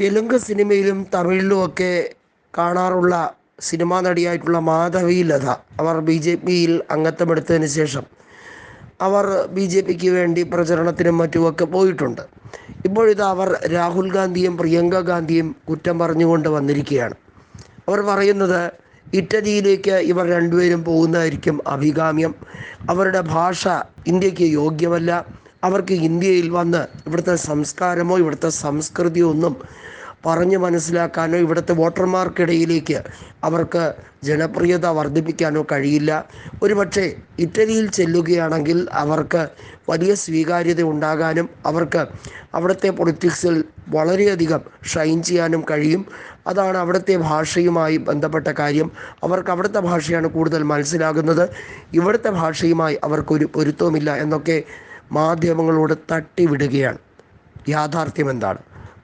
തെലുങ്ക് സിനിമയിലും തമിഴിലുമൊക്കെ കാണാറുള്ള സിനിമാ നടിയായിട്ടുള്ള മാധവി ലത. അവർ ബി ജെ പിയിൽ അംഗത്വമെടുത്തതിന് ശേഷം അവർ ബി ജെ പിക്ക് വേണ്ടി പ്രചരണത്തിനും മറ്റുമൊക്കെ പോയിട്ടുണ്ട്. ഇപ്പോഴിത് അവർ രാഹുൽ ഗാന്ധിയും പ്രിയങ്ക ഗാന്ധിയും കുറ്റം പറഞ്ഞുകൊണ്ട് വന്നിരിക്കുകയാണ്. അവർ പറയുന്നത് ഇറ്റലിയിലേക്ക് ഇവർ രണ്ടുപേരും പോകുന്നതായിരിക്കും അഭികാമ്യം. അവരുടെ ഭാഷ ഇന്ത്യയ്ക്ക് യോഗ്യമല്ല. അവർക്ക് ഇന്ത്യയിൽ വന്ന് ഇവിടുത്തെ സംസ്കാരമോ ഇവിടുത്തെ സംസ്കൃതിയോ ഒന്നും പറഞ്ഞ് മനസ്സിലാക്കാനോ ഇവിടുത്തെ വോട്ടർമാർക്കിടയിലേക്ക് അവർക്ക് ജനപ്രിയത വർദ്ധിപ്പിക്കാനോ കഴിയില്ല. ഒരുപക്ഷെ ഇറ്റലിയിൽ ചെല്ലുകയാണെങ്കിൽ അവർക്ക് വലിയ സ്വീകാര്യത ഉണ്ടാകാനും അവർക്ക് അവിടുത്തെ പൊളിറ്റിക്സിൽ വളരെയധികം ഷൈൻ ചെയ്യാനും കഴിയും. അതാണ് അവിടുത്തെ ഭാഷയുമായി ബന്ധപ്പെട്ട കാര്യം. അവർക്ക് അവിടുത്തെ ഭാഷയാണ് കൂടുതൽ മനസ്സിലാകുന്നത്. ഇവിടുത്തെ ഭാഷയുമായി അവർക്കൊരു പൊരുത്തവുമില്ല എന്നൊക്കെ മാധ്യമങ്ങളോട് തട്ടിവിടുകയാണ്. യാഥാർത്ഥ്യം എന്താണ്?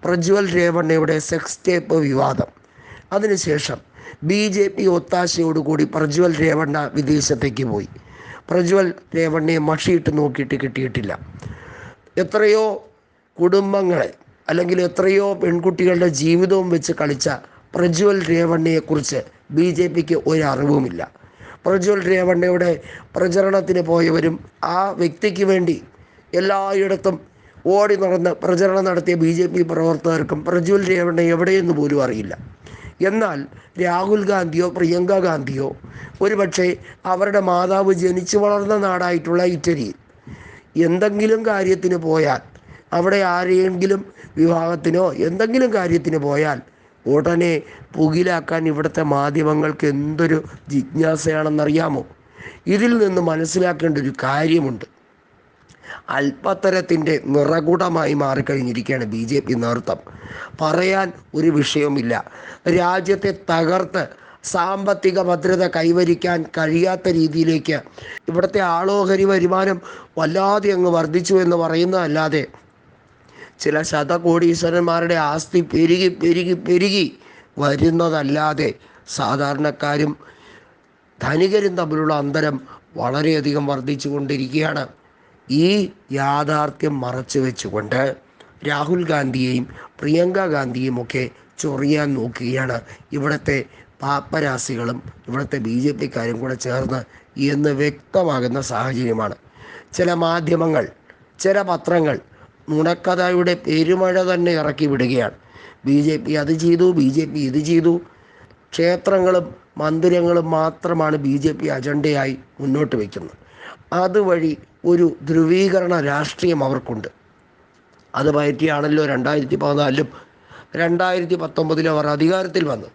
പ്രജ്വൽ രേവണ്ണയുടെ സെക്സ് ടേപ്പ് വിവാദം. അതിനുശേഷം ബി ജെ പി ഒത്താശയോടുകൂടി പ്രജ്വൽ രേവണ്ണ വിദേശത്തേക്ക് പോയി. പ്രജ്വൽ രേവണ്ണയെ മഷിയിട്ട് നോക്കിയിട്ട് കിട്ടിയിട്ടില്ല. എത്രയോ കുടുംബങ്ങളെ അല്ലെങ്കിൽ എത്രയോ പെൺകുട്ടികളുടെ ജീവിതവും വെച്ച് കളിച്ച പ്രജ്വൽ രേവണ്ണയെക്കുറിച്ച് ബി ജെ പിക്ക് ഒരറിവുമില്ല. പ്രജ്വൽ രേവണ്ണയുടെ പ്രചരണത്തിന് പോയവരും ആ വ്യക്തിക്ക് വേണ്ടി എല്ലായിടത്തും ഓടി നടന്ന് പ്രചരണം നടത്തിയ ബി ജെ പി പ്രവർത്തകർക്കും പ്രജ്വൽ രേവണ്ണ എവിടെയെന്ന് പോലും അറിയില്ല. എന്നാൽ രാഹുൽ ഗാന്ധിയോ പ്രിയങ്ക ഗാന്ധിയോ ഒരുപക്ഷെ അവരുടെ മാതാവ് ജനിച്ചു വളർന്ന നാടായിട്ടുള്ള ഇറ്റലിയിൽ. എന്തെങ്കിലും കാര്യത്തിന് പോയാൽ അവിടെ ആരെയെങ്കിലും വിവാഹത്തിനോ എന്തെങ്കിലും കാര്യത്തിന് പോയാൽ ഉടനെ പുകിലാക്കാൻ ഇവിടുത്തെ മാധ്യമങ്ങൾക്ക് എന്തൊരു ജിജ്ഞാസയാണെന്നറിയാമോ? ഇതിൽ നിന്ന് മനസ്സിലാക്കേണ്ട ഒരു കാര്യമുണ്ട്. അല്പത്തരത്തിന്റെ നിറകുടമായി മാറിക്കഴിഞ്ഞിരിക്കുകയാണ് ബി ജെ പി നേതൃത്വം. പറയാൻ ഒരു വിഷയവുമില്ല. രാജ്യത്തെ തകർത്ത് സാമ്പത്തിക ഭദ്രത കൈവരിക്കാൻ കഴിയാത്ത രീതിയിലേക്ക് ഇവിടുത്തെ ആളോഹരി വരുമാനം വല്ലാതെ അങ്ങ് വർദ്ധിച്ചു എന്ന് പറയുന്നതല്ലാതെ ചില ശതകോടീശ്വരന്മാരുടെ ആസ്തി പെരുകി പെരുകി പെരുകി വരുന്നതല്ലാതെ സാധാരണക്കാരും ധനികരും തമ്മിലുള്ള അന്തരം വളരെയധികം വർദ്ധിച്ചു കൊണ്ടിരിക്കുകയാണ് ഈ യാഥാർത്ഥ്യം മറച്ചു വെച്ചുകൊണ്ട് രാഹുൽ ഗാന്ധിയെയും പ്രിയങ്ക ഗാന്ധിയും ഒക്കെ ചൊറിയാൻ നോക്കുകയാണ് ഇവിടുത്തെ പാപ്പരാസികളും ഇവിടുത്തെ ബി ജെ പിക്കാരും കൂടെ ചേർന്ന് എന്ന് വ്യക്തമാകുന്ന സാഹചര്യമാണ്. ചില മാധ്യമങ്ങൾ ചില പത്രങ്ങൾ നുണക്കഥയുടെ പെരുമഴ തന്നെ ഇറക്കി വിടുകയാണ്. ബി ജെ പി അത് ചെയ്തു ബി ജെ പി ഇത് ചെയ്തു ക്ഷേത്രങ്ങളും മന്ദിരങ്ങളും മാത്രമാണ് ബി ജെ പി അജണ്ടയായി മുന്നോട്ട് വയ്ക്കുന്നത് അതുവഴി ഒരു ധ്രുവീകരണ രാഷ്ട്രീയം അവർക്കുണ്ട്. അത് പയറ്റിയാണല്ലോ രണ്ടായിരത്തി പതിനാലിലും രണ്ടായിരത്തി പത്തൊമ്പതിലും അവർ അധികാരത്തിൽ വന്നു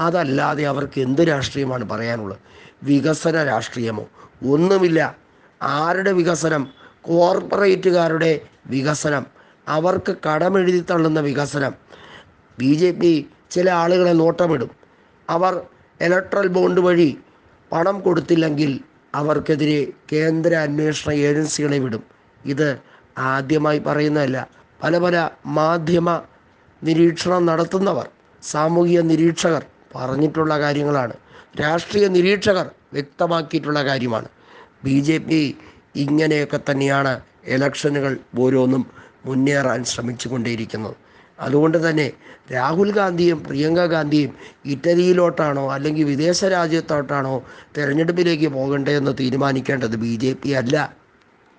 അതല്ലാതെ അവർക്ക് എന്ത് രാഷ്ട്രീയമാണ് പറയാനുള്ളത്? വികസന രാഷ്ട്രീയമോ? ഒന്നുമില്ല. ആരുടെ വികസനം? കോർപ്പറേറ്റുകാരുടെ വികസനം. അവർക്ക് കടമെഴുതി തള്ളുന്ന വികസനം. ബി ജെ പി ചില ആളുകളെ നോട്ടമിടും. അവർ ഇലക്ട്രൽ ബോണ്ട് വഴി പണം കൊടുത്തില്ലെങ്കിൽ അവർക്കെതിരെ കേന്ദ്ര അന്വേഷണ ഏജൻസികളെ വിടും. ഇത് ആദ്യമായി പറയുന്നതല്ല പല പല മാധ്യമ നിരീക്ഷണം നടത്തുന്നവർ സാമൂഹിക നിരീക്ഷകർ പറഞ്ഞിട്ടുള്ള കാര്യങ്ങളാണ്. രാഷ്ട്രീയ നിരീക്ഷകർ വ്യക്തമാക്കിയിട്ടുള്ള കാര്യമാണ്. ബി ജെ പി ഇങ്ങനെയൊക്കെ തന്നെയാണ് ഇലക്ഷനുകൾ ഓരോന്നും മുന്നേറാൻ ശ്രമിച്ചു കൊണ്ടേയിരിക്കുന്നത് അതുകൊണ്ട് തന്നെ രാഹുൽ ഗാന്ധിയും പ്രിയങ്ക ഗാന്ധിയും ഇറ്റലിയിലോട്ടാണോ അല്ലെങ്കിൽ വിദേശ രാജ്യത്തോട്ടാണോ തിരഞ്ഞെടുപ്പിലേക്ക് പോകേണ്ടതെന്ന് തീരുമാനിക്കേണ്ടത് ബി അല്ല.